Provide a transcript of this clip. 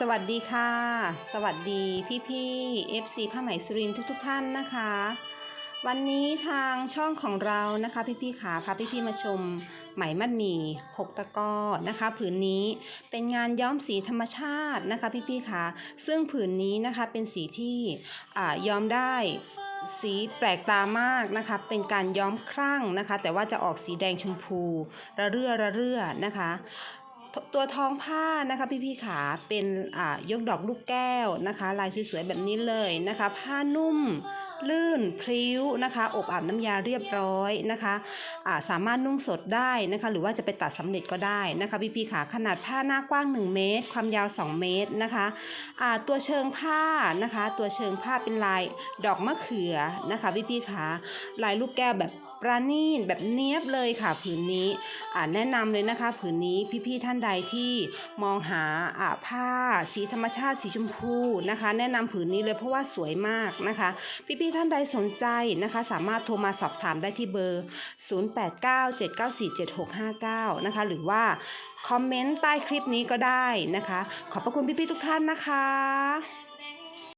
สวัสดีค่ะ สวัสดีพี่พี่ๆ FC ผ้าไหมสุรินทร์ทุกๆทท่านนะคะ วันนี้ทางช่องของเรานะคะ พี่พี่ขาพาพี่พี่ๆมาชมไหมมัดหมี่หกตะก้อนะคะ ผืนนี้เป็นงานย้อมสีธรรมชาตินะคะพี่พี่ขาซึ่งผืนนี้นะคะเป็นสีที่อ่าย้อมได้สีแปลกตามากนะคะ เป็นการย้อมครั่งนะคะ แต่ว่าจะออกสีแดงชมพู ระเรื่อระเรื่อนะคะ ตัวท้องผ้านะคะพี่พี่ๆขาเป็นอ่ายกดอกลูกแก้วนะคะ ลายสวยๆแบบนี้เลยนะคะ ผ้านุ่มลื่นพลิ้วนะคะอบอาบน้ำยาเรียบร้อยนะคะอ่าสามารถนุ่งสดได้นะคะ หรือว่าจะไปตัดสำเร็จก็ได้นะคะพี่พี่ๆขาขนาดผ้าหน้ากว้าง 1 เมตร ความยาว 2 เมตรนะคะอ่าตัวเชิงผ้านะคะ ตัวเชิงผ้าเป็นลายดอกมะเขือนะคะพี่พี่ๆขาลายลูกแก้วแบบ ประณีตแบบเนี้ยบเลยค่ะผืนนี้อ่าแนะนำเลยนะคะผืนนี้พี่ๆท่านใดที่มองหาอ่าผ้าสีธรรมชาติสีชมพูนะคะ แนะนำผืนนี้เลยเพราะว่าสวยมากนะคะ พี่ๆท่านใดสนใจนะคะ สามารถโทรมาสอบถามได้ที่เบอร์ 0897947659 นะคะ หรือว่าคอมเมนต์ใต้คลิปนี้ก็ได้นะคะ ขอบพระคุณพี่ๆทุกท่านนะคะ